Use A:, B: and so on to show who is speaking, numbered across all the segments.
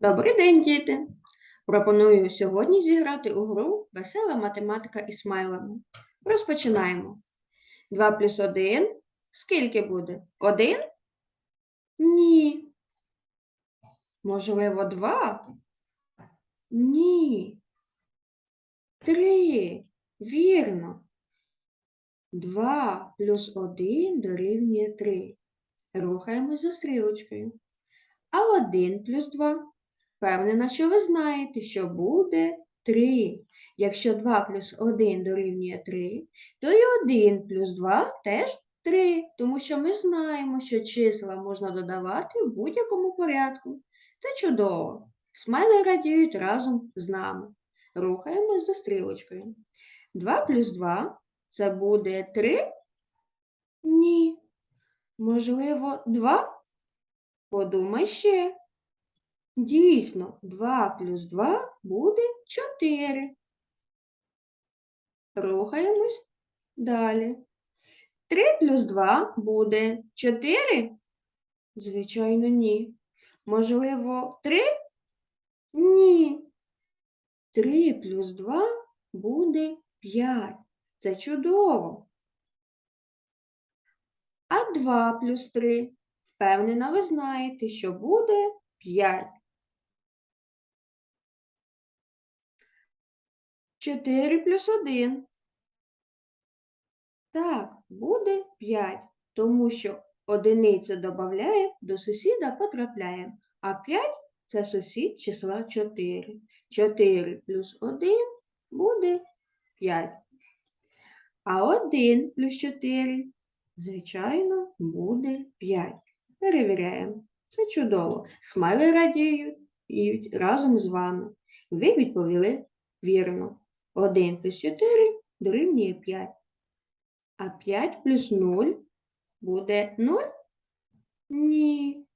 A: Добрий день, діти! Пропоную сьогодні зіграти у гру Весела математика із смайлами. Розпочинаємо. 2 плюс 1. Скільки буде? 1? Ні. Можливо, 2? Ні. 3. Вірно. 2 плюс 1 дорівнює 3. Рухаємось за стрілочкою. А 1 плюс 2? Впевнена, що ви знаєте, що буде 3. Якщо 2 плюс 1 дорівнює 3, то і 1 плюс 2 теж 3, тому що ми знаємо, що числа можна додавати в будь-якому порядку. Це чудово. Смайли радіють разом з нами. Рухаємось за стрілочкою. 2 плюс 2 це буде 3? Ні. Можливо, 2? Подумай ще. Дійсно, 2 плюс 2 буде 4. Рухаємось далі. 3 плюс 2 буде 4? Звичайно, ні. Можливо, 3? Ні. 3 плюс 2 буде 5. Це чудово. А 2 плюс 3? Впевнена, ви знаєте, що буде 5. 4 плюс 1. Так, буде 5, тому що одиниця додає, до сусіда потрапляє, а 5 – це сусід числа 4. 4 плюс 1 буде 5. А 1 плюс 4, звичайно, буде 5. Перевіряємо. Це чудово. Смайли радіють разом з вами. Ви відповіли вірно. 1 плюс 4 дорівнює 5. А 5 плюс 0 буде 0? Ні.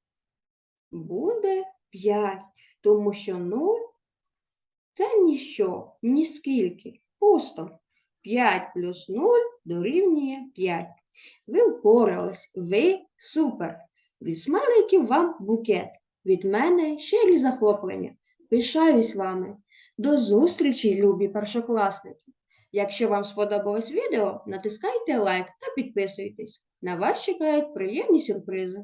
A: Буде 5, тому що 0 це ніщо, ніскільки, пусто. 5 плюс 0 дорівнює 5. Ви впорались, ви супер. Від смайликів вам букет. Від мене щирі захоплення. Пишаюсь вами. До зустрічі, любі першокласники! Якщо вам сподобалось відео, натискайте лайк та підписуйтесь. На вас чекають приємні сюрпризи.